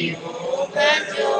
Hijo perdió.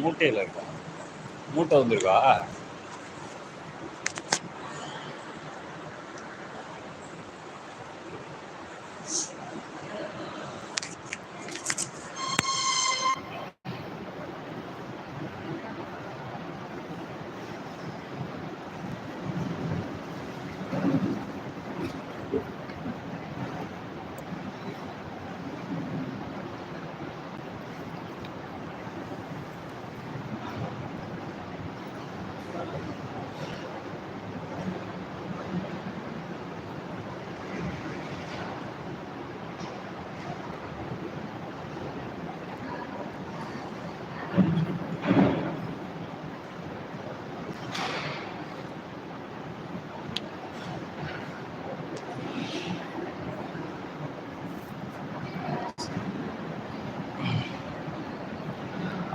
மூட்டையில் இருக்கா? மூட்டை வந்திருக்கா?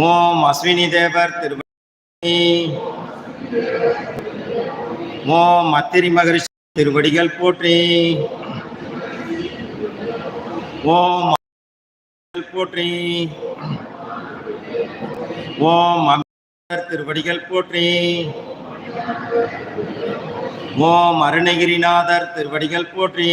ஓம் அஸ்வினி தேவர் திருவடி. ஓம் அத்திரி மகரிஷி திருவடிகள் போற்றி. ஓம் போற்றி. ஓம் அம்பேத்கர் திருவடிகள் போற்றி. ஓம் அருணகிரிநாதர் திருவடிகள் போற்றி.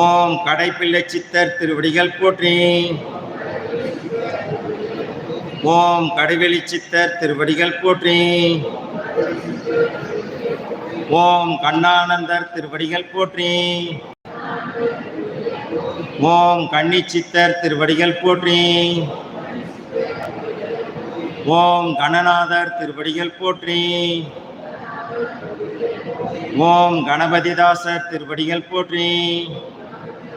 ஓம் கடைப்பிள்ளை சித்தர் திருவடிகள் போற்றி. ஓம் கடைவெளி சித்தர் திருவடிகள் போற்றி. ஓம் கண்ணானந்தர் திருவடிகள் போற்றி. ஓம் கன்னி சித்தர் திருவடிகள் போற்றி. ஓம் கணநாதர் திருவடிகள் போற்றி. ஓம் கணபதிதாசர் திருவடிகள் போற்றி.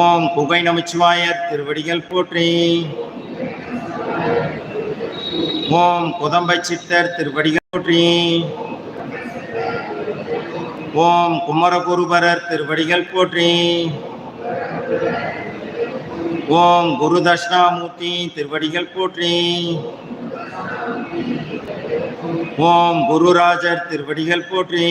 ஓம் குகை நமச்சிவாயர் திருவடிகள் போற்றி. ஓம் குதம்பை சித்தர் திருவடிகள் போற்றி. ஓம் குமரகுருபரர் திருவடிகள் போற்றி. ஓம் குரு தட்சிணாமூர்த்தி திருவடிகள் போற்றி. ஓம் குருராஜர் திருவடிகள் போற்றி.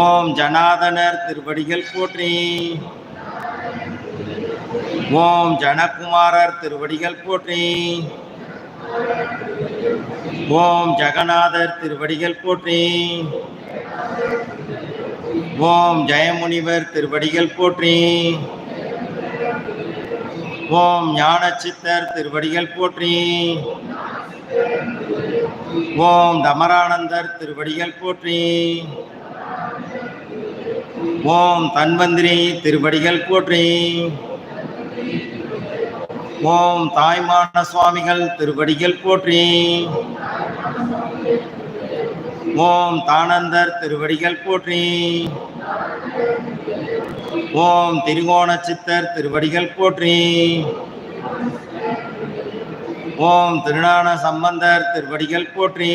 ஓம் ஜனாதனர் திருவடிகள் போற்றி. ஓம் ஜனகுமாரர் திருவடிகள் போற்றி. ஓம் ஜெகநாதர் திருவடிகள் போற்றி. ஓம் ஜெயமுனிவர் திருவடிகள் போற்றி. ஓம் ஞானச்சித்தர் திருவடிகள் போற்றி. ஓம் தமரானந்தர் திருவடிகள் போற்றி. ஓம் தன்வந்திரி திருவடிகள் போற்றி. ஓம் தாய்மான சுவாமிகள் திருவடிகள் போற்றி. ஓம் தானந்தர் திருவடிகள் போற்றி. ஓம் திருகோண சித்தர் திருவடிகள் போற்றி. ஓம் திருநான சம்பந்தர் திருவடிகள் போற்றி.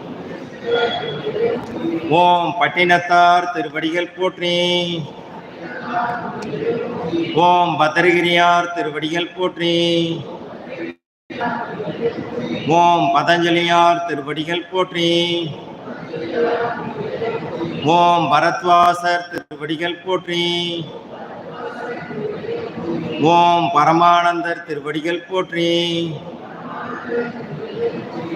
ஓம் பட்டினத்தார் திருவடிகள் போற்றி. ஓம் பத்ரகிரியார் திருவடிகள் போற்றி. ஓம் பதஞ்சலியார் திருவடிகள் போற்றி. ஓம் பரத்வாசர் திருவடிகள் போற்றி. ஓம் பரமானந்தர் திருவடிகள் போற்றி.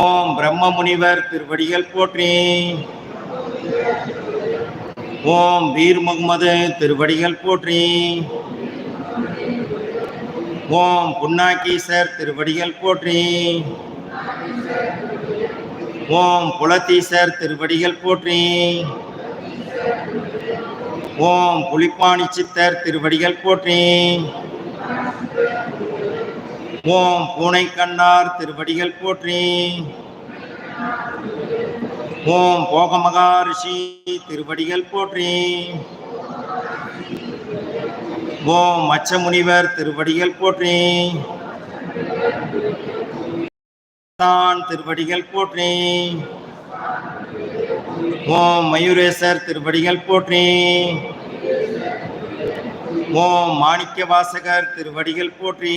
ஓம் பிரம்ம முனிவர் திருவடிகள் போற்றி. ஓம் வீர் முகமது திருவடிகள் போற்றி. ஓம் புன்னாக்கீசர் திருவடிகள் போற்றி. ஓம் புலத்தீசர் திருவடிகள் போற்றி. ஓம் புலிப்பாணி சித்தர் திருவடிகள் போற்றி. ஓம் பூனை கண்ணார் திருவடிகள் போற்றி. ஓம் போகமகா ரிஷி திருவடிகள் போற்றி. ஓம் மச்சமுனிவர் திருவடிகள் போற்றி. தான் திருவடிகள் போற்றி. ஓம் மயூரேசர் திருவடிகள் போற்றி. ஓம் மாணிக்க வாசகர் திருவடிகள் போற்றி.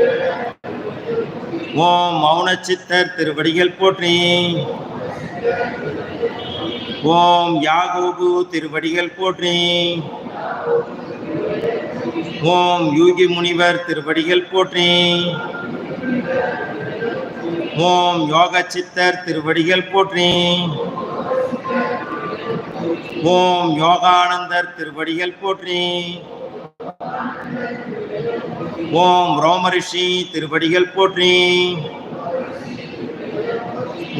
ஓம் மௌன சித்தர் திருவடிகள் போற்றி. ஓம் யாகோபு திருவடிகள் போற்றி. ஓம் யூகி முனிவர் திருவடிகள் போற்றி. ஓம் யோக சித்தர் திருவடிகள் போற்றி. ஓம் யோகானந்தர் திருவடிகள் போற்றி. ஓம் ரோமரிஷி திருவடிகள் போற்றி.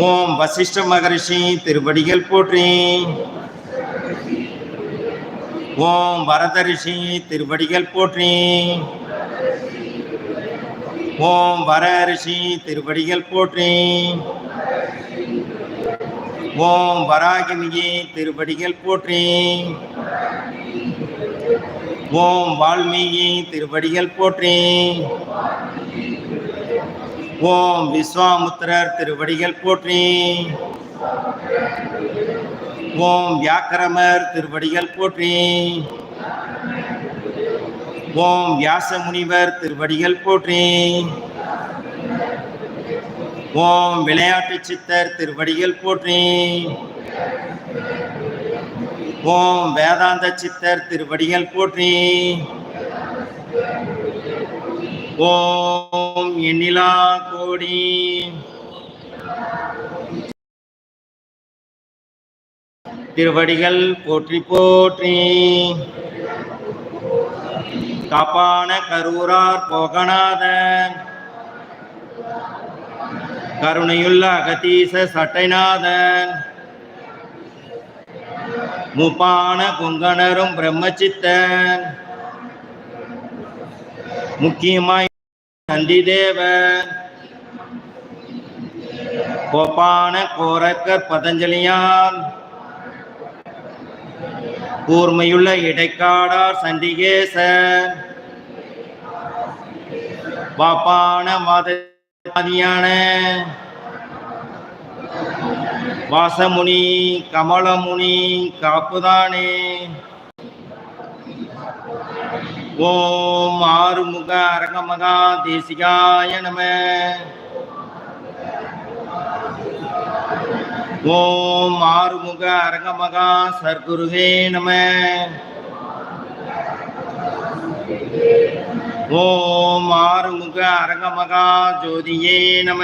ஓம் வசிஷ்ட மகரிஷி திருவடிகள் போற்றி. ஓம் வரதரிஷி திருவடிகள் போற்றி. ஓம் வர ரிஷி திருவடிகள் போற்றி. ஓம் வராகினியே திருவடிகள் போற்றி. ஓம் வால்மீகி திருவடிகள் போற்றி. ஓம் விஸ்வாமுத்திரர் திருவடிகள் போற்றி. ஓம் வியாக்கரமர் திருவடிகள் போற்றி. ஓம் வியாச முனிவர் திருவடிகள் போற்றி. ஓம் விளையாட்டு சித்தர் திருவடிகள் போற்றி. ஓம் வேதாந்த சித்தர் திருவடிகள் போற்றி. ஓம் எண்ணிலா கோடி. திருவடிகள் போற்றி போற்றி. காப்பான கரூரார் போகநாதன் கருணையுள்ள அகதீச சட்டைநாதன். முப்பான குங்கணரும் பிரம்மச்சித்தன் முக்கியமாய் நந்தி தேவ கோப்பான கோரக்கர் பதஞ்சலியான் கூர்மையுள்ள இடைக்காடார் சண்டிகேச. பாப்பான வாதியான வாசமுனி கமலமுனி காப்புதானே. ஓம் ஆறுமுக அரங்கமகா தேசிகாய நம. ஓம் ஆறுமுக அரங்கமகா சர்க்குருகே நம. ஓம் ஆறுமுக அரங்கமகா ஜோதியே நம.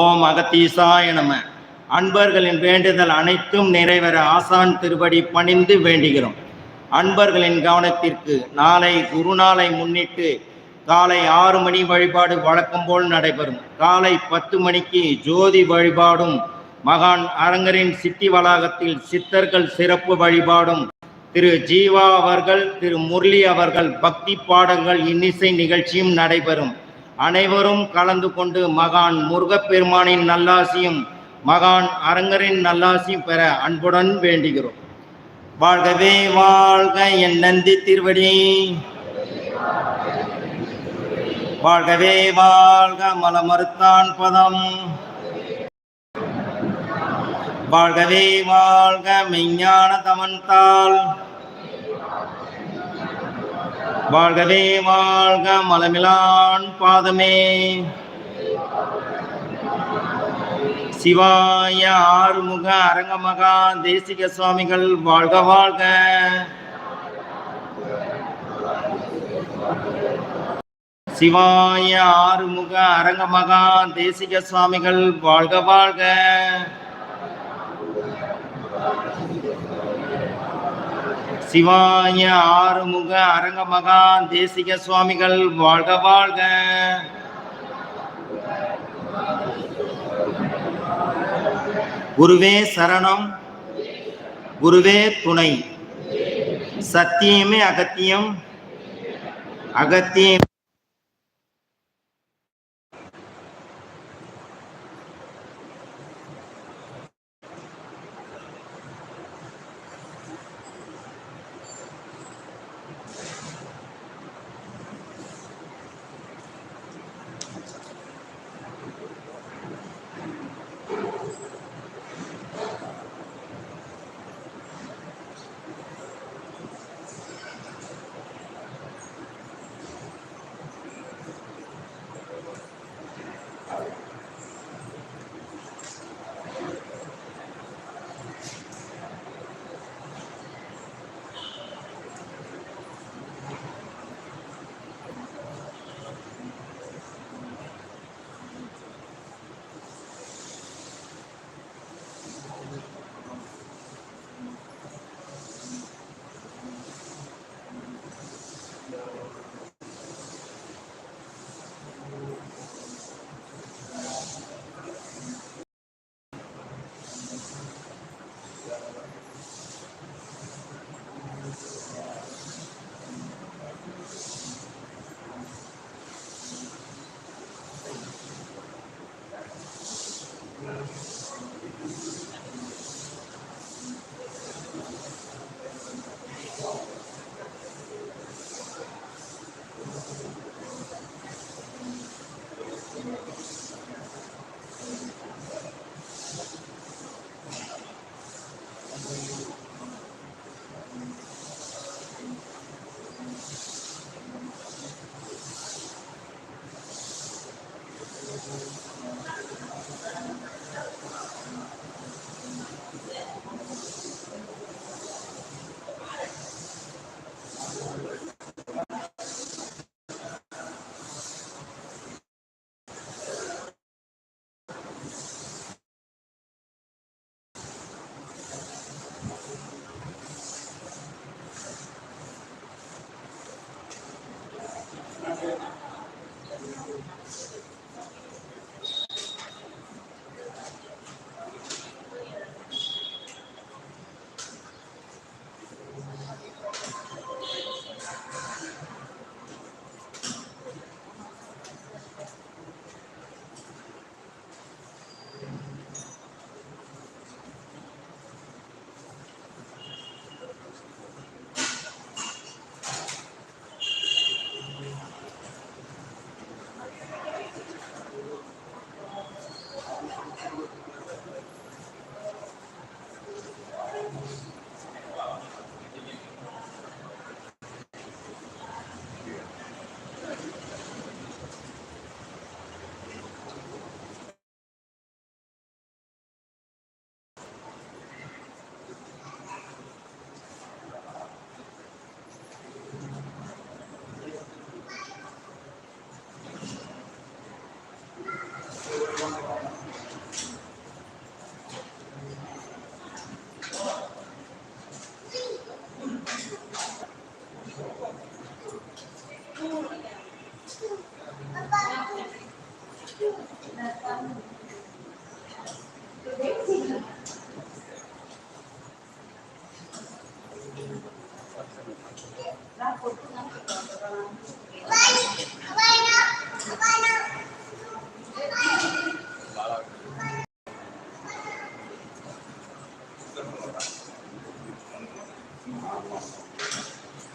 ஓம் அகத்தீசாய நம. அன்பர்களின் வேண்டுதல் அனைத்தும் நிறைவேற ஆசான் திருவடி பணிந்து வேண்டுகிறோம். அன்பர்களின் கவனத்திற்கு நாளை குருநாளை முன்னிட்டு காலை ஆறு மணி வழிபாடு வழக்கம் போல் நடைபெறும். காலை பத்து மணிக்கு ஜோதி வழிபாடும் மகான் அரங்கரின் சித்தி வளாகத்தில் சித்தர்கள் சிறப்பு வழிபாடும் திரு ஜீவா அவர்கள் திரு முரளி அவர்கள் பக்தி பாடங்கள் இன்னிசை நிகழ்ச்சியும் நடைபெறும். அனைவரும் கலந்து கொண்டு மகான் முருகப்பெருமானின் நல்லாசியும் மகான் அரங்கரின் நல்லாசியும் பெற அன்புடன் வேண்டுகிறோம். வாழ்கவே வாழ்க என் நந்தி திருவடி. வாழ்கவே வாழ்க மலமறுத்தான் பதம். வாழ்கவே வாழ்க மெய்ஞான தமன்தாள். வாழ்கவே வாழ்க மலமிலான் பாதமே. சிவாய ஆறுமுக அரங்கமகா தேசிக சுவாமிகள் வாழ்க வாழ்க. சிவாய ஆறுமுக அரங்கமகா தேசிக சுவாமிகள் வாழ்க வாழ்க. சிவாய ஆறுமுக அரங்கமகா தேசிக சுவாமிகள் வாழ்க வாழ்க. குருவே சரணம் குருவே துணை. சத்தியமே அகத்தியம் அகத்தியம் Yeah.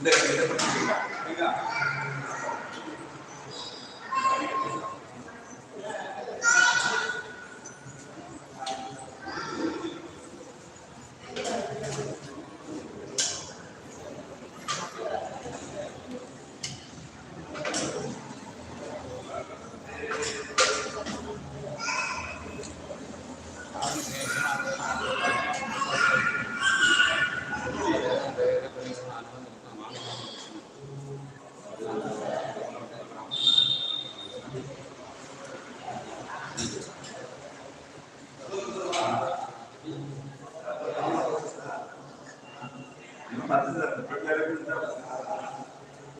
பத்து